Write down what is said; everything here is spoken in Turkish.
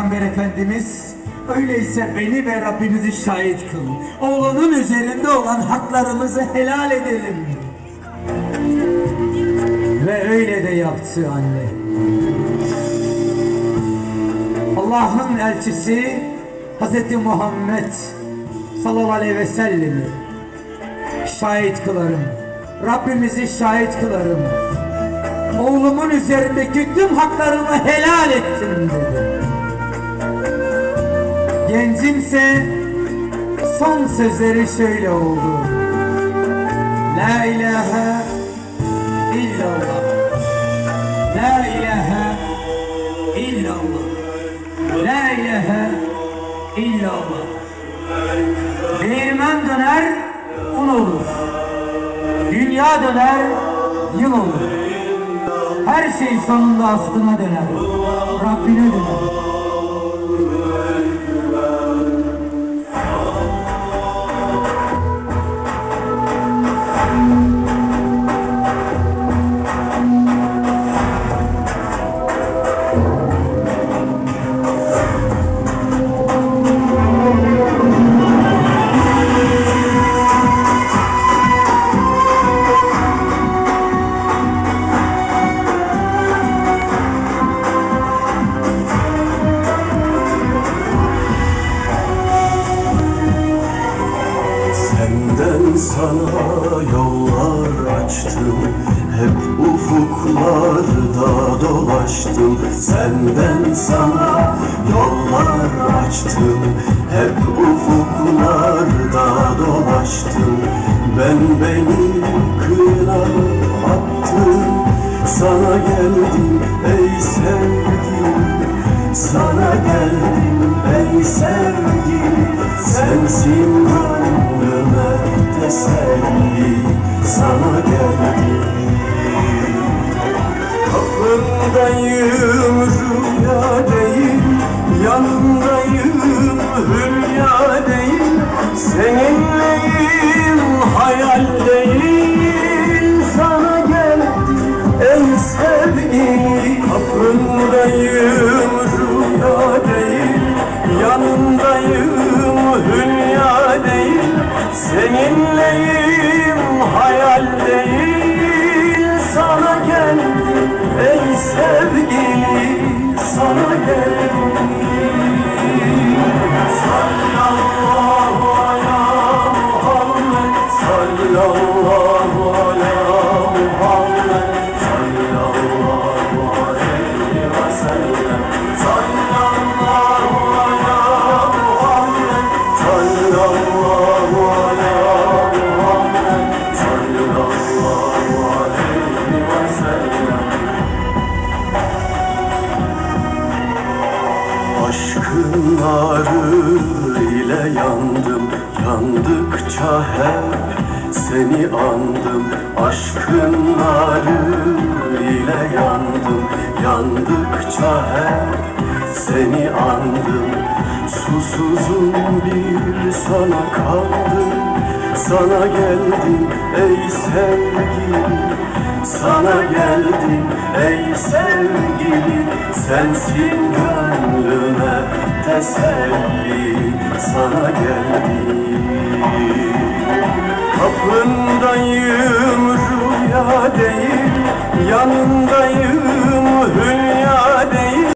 Peygamber Efendimiz öyleyse beni ve Rabbimizi şahit kıl. Oğlunun üzerinde olan haklarımızı helal edelim. Ve öyle de yaptı anne. Allah'ın elçisi Hz. Muhammed sallallahu aleyhi ve sellem'i şahit kılarım. Rabbimizi şahit kılarım. Oğlumun üzerindeki tüm haklarımı helal ettim dedi. Gencimse son sözleri şöyle oldu. La ilahe illallah. La ilahe illallah. La ilahe illallah. Değirmen döner, un olur. Dünya döner, yıl olur. Her şey sonunda aslına döner. Rabbine döner. Sana yollar açtım. Hep ufuklarda dolaştım. Senden sana yollar açtım. Hep ufuklarda dolaştım. Ben beni kıyına attım. Sana geldim ey sevgilim. Sana geldim ey sevgilim. Sensin teselli Sana geldim. Kapındayım rüya Aşkın ile yandım Yandıkça hep seni andım Aşkın ile yandım. Yandıkça hep seni andım Susuzum bir sana kaldım. Sana geldim ey sevgilim sana geldim ey sevgili Sensin gönlüme teselli Sana geldim Kapındayım